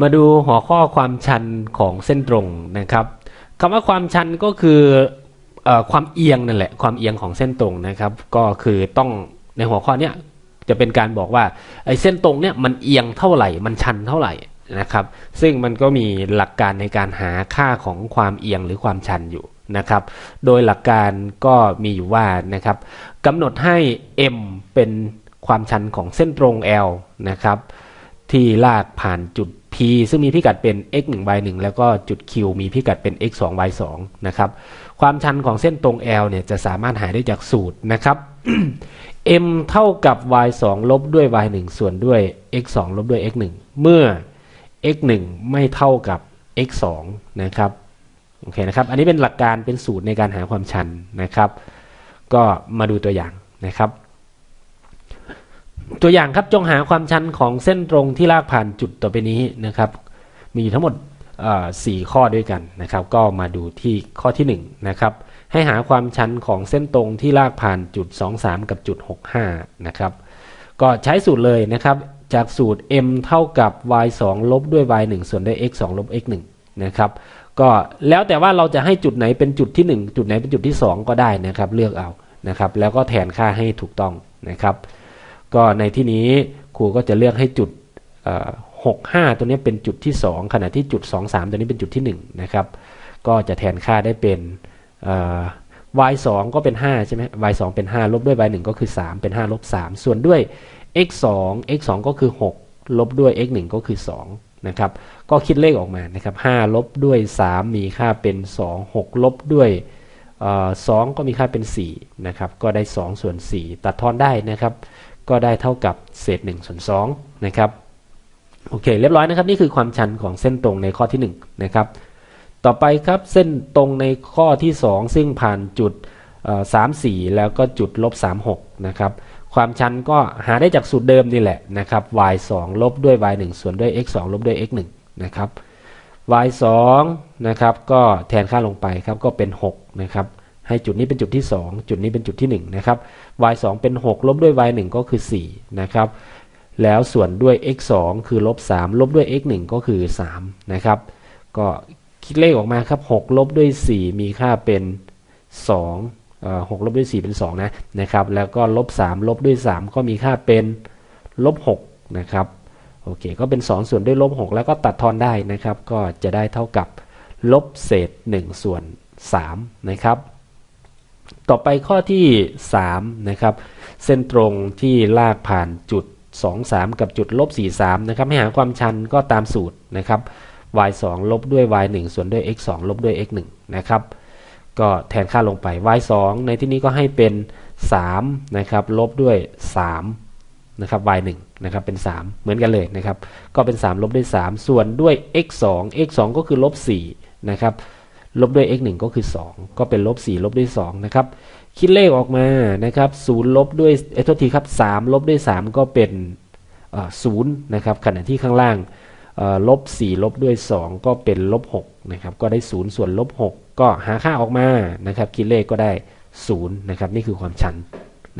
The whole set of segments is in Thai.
มาดูหัวข้อความชันของเส้นตรงนะครับคำว่าความชันก็คืออความเอียงนั่นแหละความเอียงของเส้นตรงนะครับ ก็คือต้องในหัวข้อเนี้ยจะเป็นการบอกว่าไอ้เส้นตรงเนี่ยมันเอียงเท่าไหร่ มันชันเท่าไหร่นะครับ ซึ่งมันก็มีหลักการในการหาค่าของความเอียงหรือความชันอยู่นะครับ โดยหลักการก็มีอยู่ว่านะครับกำหนดให้ m เป็นความชันของเส้นตรง L นะครับ ที่ลากผ่านจุด ซึ่งมีพิกัดเป็น x 1 y 1แล้วก็จุด Q มีพิกัดเป็น x 2 y 2นะครับความชันของเส้นตรง L เนี่ยจะสามารถหาได้จากสูตรนะครับ m เท่ากับ y 2ลบด้วย y 1ส่วนด้วย x 2ลบด้วย x 1เมื่อ x 1ไม่เท่ากับ x 2นะครับโอเคนะครับ อันนี้เป็นหลักการเป็นสูตรในการหาความชันนะครับ ก็มาดูตัวอย่างนะครับ ตัวอย่างครับจงหาความชันของเส้นตรงที่ลากผ่านจุดต่อไปนี้นะครับ มีทั้งหมดสี่ข้อด้วยกันนะครับ ก็มาดูที่ข้อที่1นนะครับให้หาความชันของเส้นตรงที่ลากผ่านจุด 2 3 กับจุด 65 นะครับ ก็ใช้สูตรเลยนะครับ จากสูตร m เท่ากับ y 2ลบด้วย y 1ส่วนด้วย x 2ลบ x 1นะครับก็แล้วแต่ว่าเราจะให้จุดไหนเป็นจุดที่ 1 จุดไหนเป็นจุดที่ 2 ก็ได้นะครับ เลือกเอานะครับ แล้วก็แทนค่าให้ถูกต้องนะครับ ก็ในที่นี้ครูก็จะเลือกให้จุดหกห้าตัวนี้เป็นจุดที่ 2 ขณะที่จุด 2 3 ตัวนี้เป็นจุดที่1นะครับก็จะแทนค่าได้เป็น y 2ก็เป็น 5 ใช่ไหม y 2เป็น 5 ลบด้วย y 1ก็คือ 3 เป็น 5 ลบ 3 ส่วนด้วย x 2 x 2ก็คือ 6 ลบด้วย x 1ก็คือ2นะครับก็คิดเลขออกมานะครับ5ลบด้วย 3 มีค่าเป็น 2 6 ลบด้วยสองก็มีค่าเป็น4นะครับก็ได้ 2 ส่วน 4 ตัดทอนได้นะครับ ก็ได้เท่ากับเศษ1ส่วน2นะครับโอเคเรียบร้อยนะครับ นี่คือความชันของเส้นตรงในข้อที่1นะครับต่อไปครับเส้นตรงในข้อที่ 2 ซึ่งผ่านจุดสามสี่แล้วก็จุดลบสามหกนะครับความชันก็หาได้จากสูตรเดิมนี่แหละนะครับ y 2ลบด้วย y 1ส่วนด้วย x 2ลบด้วย x 1นะครับ y 2นะครับก็แทนค่าลงไปครับก็เป็น6นะครับ ให้จุดนี้เป็นจุดที่ 2 จุดนี้เป็นจุดที่ 1 นะครับ y 2เป็น 6 ลบด้วย y 1ก็คือ 4 นะครับ แล้วส่วนด้วย x 2คือลบ 3 ลบด้วย x 1ก็คือ 3 นะครับ ก็คิดเลขออกมาครับ 6 ลบด้วย 4 มีค่าเป็น2หกลบด้วย 4 เป็น 2 นะ นะครับ แล้วก็ลบ 3 ลบด้วย 3 ก็มีค่าเป็นลบ 6 นะครับ โอเค ก็เป็น 2 ส่วนด้วยลบ 6 แล้วก็ตัดทอนได้นะครับ ก็จะได้เท่ากับลบเศษ 1 ส่วน 3 นะครับ ต่อไปข้อที่ 3 นะครับ เส้นตรงที่ลากผ่านจุด 2 3 กับจุดลบ4 3 นะครับ ให้หาความชันก็ตามสูตรนะครับ y 2ลบด้วย y 1ส่วนด้วย x 2ลบด้วย x 1นะครับ ก็แทนค่าลงไป y 2ในที่นี้ก็ให้เป็น 3 นะครับ ลบด้วย 3 นะครับ y 1นะครับ เป็น 3 เหมือนกันเลยนะครับ ก็เป็น 3 ลบด้วย 3 ส่วนด้วย x 2 x 2ก็คือลบ4นะครับ ลบด้วย x 1ก็คือ 2 ก็เป็นลบ4ลบด้วย2นะครับ คิดเลขออกมานะครับ0ลบด้วยเอทษทีครับ3ลบด้วย 3 ก็เป็นศูนย์นะครับขณะที่ข้างล่างลบ4ลบด้วย 2 ก็เป็นลบ6นะครับก็ได้ 0 ส่วนลบ6ก็หาค่าออกมานะครับคิดเลขก็ได้0นะครับนี่คือความชัน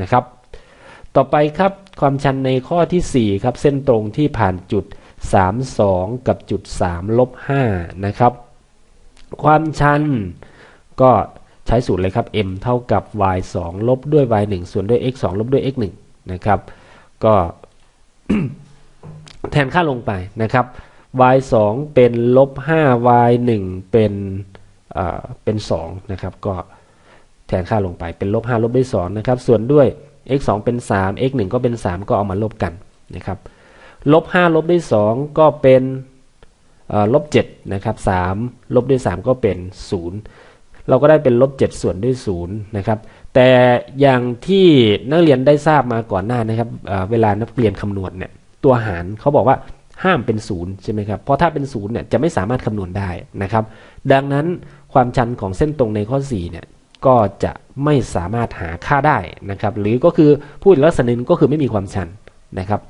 นะครับ ต่อไปครับความชันในข้อที่ 4 ครับ เส้นตรงที่ผ่านจุด 32 กับจุด 3 ลบ5นะครับ ความชันก็ใช้สูตรเลยครับ m เท่ากับ y 2ลบด้วย y 1ส่วนด้วย x 2ลบด้วย x 1นะครับก็แทนค่าลงไปนะครับ y 2เป็นลบ5 y 1เป็นเป็น2นะครับก็แทนค่าลงไปเป็นลบ5ลบด้วย2นะครับส่วนด้วย x 2เป็น 3 x 1ก็เป็น 3 ก็เอามาลบกันนะครับลบ5ลบด้วย2ก็เป็น ลบ7นะครับ3ลบด้วย 3 ก็เป็น 0 เราก็ได้เป็นลบ7ส่วนด้วย0นะครับแต่อย่างที่นักเรียนได้ทราบมาก่อนหน้านะครับเวลานักเรียนคำนวณเนี่ยตัวหารเขาบอกว่าห้ามเป็นศูนย์ใช่ไหมครับเพราะถ้าเป็นศูนย์เนี่ยจะไม่สามารถคำนวณได้นะครับ ดังนั้นความชันของเส้นตรงในข้อ4เนี่ยก็จะไม่สามารถหาค่าได้นะครับ หรือก็คือพูดลักษณะนึงก็คือไม่มีความชันนะครับ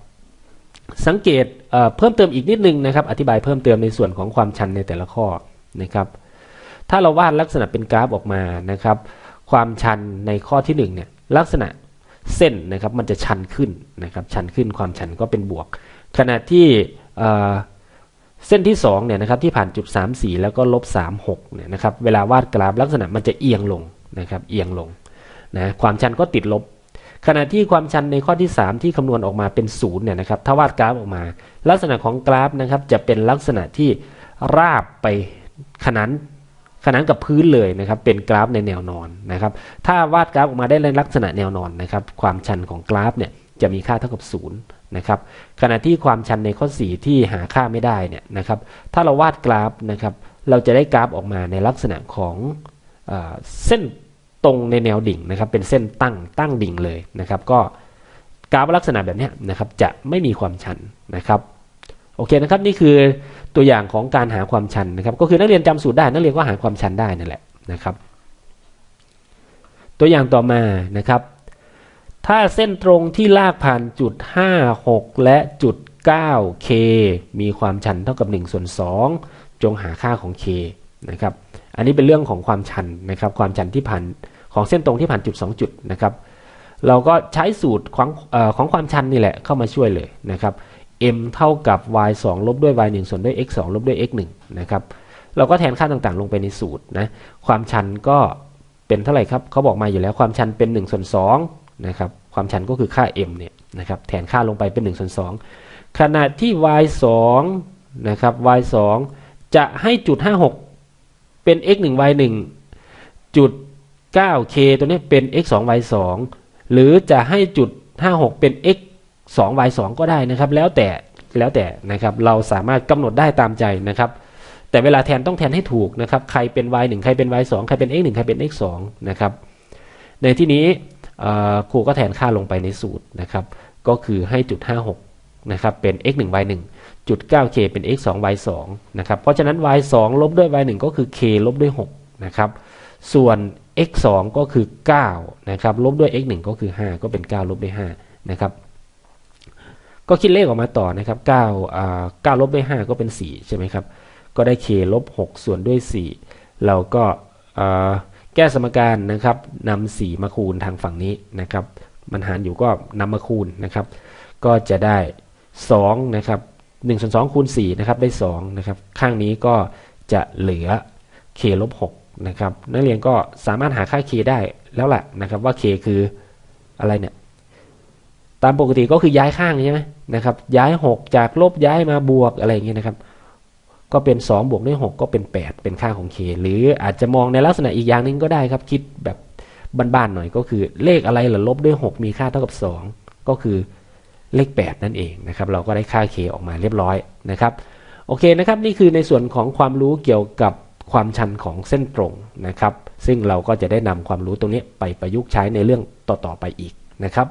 สังเกตเเพิ่มเติมอีกนิดนึงนะครับ อธิบายเพิ่มเติมในส่วนของความชันในแต่ละข้อนะครับ ถ้าเราวาดลักษณะเป็นกราฟออกมานะครับ ความชันในข้อที่1เนี่ยลักษณะเส้นนะครับมันจะชันขึ้นนะครับ ชันขึ้นความชันก็เป็นบวก ขณะที่เส้นที่2เนี่ยนะครับที่ผ่านจุด 34 แล้วก็ลบ36เนี่ยนะครับเวลาวาดกราฟลักษณะมันจะเอียงลงนะครับเอียงลงนะความชันก็ติดลบ ขณะที่ความชันในข้อที่ 3 ที่คำนวณออกมาเป็นศูนย์เนี่ยนะครับถ้าวาดกราฟออกมา ลักษณะของกราฟนะครับจะเป็นลักษณะที่ราบไปขนานขนานกับพื้นเลยนะครับเป็นกราฟในแนวนอนนะครับถ้าวาดกราฟออกมาได้ในลักษณะแนวนอนนะครับความชันของกราฟเนี่ยจะมีค่าเท่ากับศูนย์นะครับขณะที่ความชันในข้อ 4 ที่หาค่าไม่ได้เนี่ยนะครับถ้าเราวาดกราฟนะครับเราจะได้กราฟออกมาในลักษณะของเอเส้น ตรงในแนวดิ่งนะครับเป็นเส้นตั้งตั้งดิ่งเลยนะครับก็กราฟลักษณะแบบนี้นะครับจะไม่มีความชันนะครับโอเคนะครับนี่คือตัวอย่างของการหาความชันนะครับก็คือนักเรียนจำสูตรได้นักเรียนก็หาความชันได้นั่นแหละนะครับ ตัวอย่างต่อมานะครับ ถ้าเส้นตรงที่ลากผ่านจุด 56 และจุด 9k มีความชันเท่ากับ1ส่วน2จงหาค่าของ k นะครับ อันนี้เป็นเรื่องของความชันนะครับความชันที่ผ่านของเส้นตรงที่ผ่านจุด 2 จุดนะครับเราก็ใช้สูตรของอของความชันนี่แหละเข้ามาช่วยเลยนะครับ m เท่ากับ y 2ลบด้วย y 1ส่วนด้วย x 2ลบด้วย x 1นะครับเราก็แทนค่าต่างๆ ลงไปในสูตรนะความชันก็เป็นเท่าไหร่ครับเขาบอกมาอยู่แล้วความชันเป็น1ส่วน2นะครับความชันก็คือค่า m เนี่ยนะครับแทนค่าลงไปเป็น1ส่วน2ขณะที่ y 2นะครับ y 2จะให้จุด 56 เป็น x 1 y 1จุด 9k ตัวนี้เป็น x 2 y 2หรือจะให้จุด 56 เป็น x 2 y 2ก็ได้นะครับ แล้วแต่แล้วแต่นะครับ เราสามารถกำหนดได้ตามใจนะครับ แต่เวลาแทนต้องแทนให้ถูกนะครับ ใครเป็น y 1ใครเป็น y 2ใครเป็น x 1ใครเป็น x 2นะครับ ในที่นี้ครูก็แทนค่าลงไปในสูตรนะครับ ก็คือให้จุด 56 นะครับเป็น x 1 y 1จุด 9k เป็น x 2 y 2นะครับเพราะฉะนั้น y 2ลบด้วย y 1ก็คือ k ลบด้วย6นะครับส่วน x 2ก็คือ9นะครับลบด้วย x 1ก็คือ 5 ก็เป็น 9 ลบด้วย5นะครับก็คิดเลขออกมาต่อนะครับ9อ่า9ลบด้วย 5 ก็เป็น 4 ใช่ไหมครับ ก็ได้ k ลบ 6 ส่วนด้วย 4 เราก็แก้สมการนะครับนำ4มาคูณทางฝั่งนี้นะครับ มันหารอยู่ก็นำมาคูณนะครับ ก็จะได้ 2นะครับ1ส่วน2คูณ4นะครับได้2นะครับข้างนี้ก็จะเหลือ k ลบ6นะครับนักเรียนก็สามารถหาค่า k ได้แล้วแหละนะครับว่า k คืออะไรเนี่ยตามปกติก็คือย้ายข้างใช่ไหมนะครับย้าย 6 จากลบย้ายมาบวกอะไรอย่างเงี้ยนะครับก็เป็น 2 บวกด้วย 6 ก็เป็น 8 เป็นค่าของ k หรืออาจจะมองในลักษณะอีกอย่างหนึ่งก็ได้ครับคิดแบบบ้านๆหน่อยก็คือเลขอะไรหรือลบด้วย 6 มีค่าเท่ากับ 2 ก็คือ เลข 8 นั่นเองนะครับ เราก็ได้ค่า k ออกมาเรียบร้อยนะครับ โอเคนะครับ นี่คือในส่วนของความรู้เกี่ยวกับความชันของเส้นตรงนะครับ ซึ่งเราก็จะได้นำความรู้ตรงนี้ไปประยุกต์ใช้ในเรื่องต่อๆไปอีกนะครับ